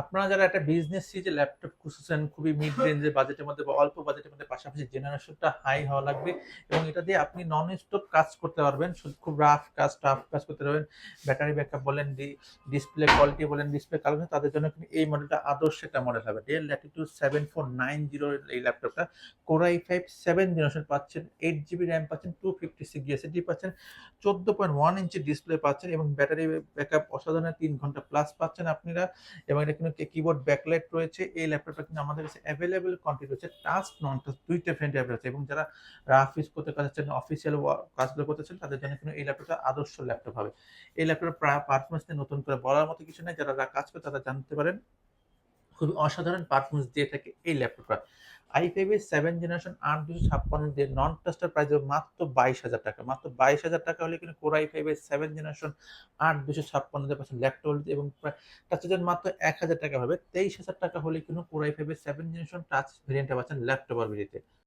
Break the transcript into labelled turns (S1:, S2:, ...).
S1: আপনারা যারা একটা বিজনেস সিরিজে ল্যাপটপ খুঁজছেন খুবই মিড রেঞ্জের বাজেটের মধ্যে বা অল্প বাজেটের মধ্যে পাশাপাশি জেনারেশনটা হাই হওয়া লাগবে এবং এটা দিয়ে আপনি নন স্টপ কাজ করতে পারবেন। খুব রাফ কাজ টাফ কাজ করতে পারবেন। ব্যাটারি ব্যাকআপ বলেন ডিসপ্লে কোয়ালিটি বলেন ডিসপ্লে কালার তাদের জন্য কিন্তু এই মডেলটা আদর্শ একটা মডেল হবে। Dell Latitude seven four nine zero এই ল্যাপটপটা core i five seven generation পাচ্ছেন এইট জিবি র্যাম পাচ্ছেন টু ফিফটি সিক্স জিএসএডি পাচ্ছেন, চোদ্দ পয়েন্ট ওয়ান ইঞ্চি ডিসপ্লে পাচ্ছেন এবং ব্যাটারি ব্যাকআপ অসাধারণ, তিন ঘণ্টা প্লাস পাচ্ছেন আপনারা। এবং এটা কিন্তু কিবোর্ড ব্যাকলাইট রয়েছে, এই ল্যাপটপটা কিন্তু আমাদের কাছে অ্যাভেলেবেল কোয়ান্টিটি রয়েছে টাচ নন টাচ দুইটা ফ্রেন্ড আছে এবং যারা রাফ করতে চাচ্ছেন অফিসিয়াল কাজগুলো করতেছেন তাদের জন্য কিন্তু এই ল্যাপটপটা আদর্শ ল্যাপটপ হবে। এই ল্যাপটপের পারফরমেন্স নিয়ে নতুন করে বলার মতো কিছু নেই যারা কাজ করে তারা জানতে পারেন। খুবই অসাধারণ পারফরমেন্স দিয়ে থাকে এই ল্যাপটপটা আই ফাইভের সেভেন জেনারেশন আট দুশো ছাপ্পান্ন দিয়ে নন টাস্টার প্রাইস হবে মাত্র বাইশ হাজার টাকা। মাত্র বাইশ হাজার টাকা হলে কিন্তু কোর আই ফাইভের সেভেন জেনারেশন আট দুশো ছাপ্পান্ন দিয়ে পাচ্ছেন ল্যাপটপ এবং টাচের মাত্র এক হাজার টাকা হবে। তেইশ হাজার টাকা হলে কিন্তু কোর আই ফাইভের সেভেন জেনারেশন টাচ ভেরিয়েন্টটা পাচ্ছেন ল্যাপটপ আর ভেরিয়েন্টে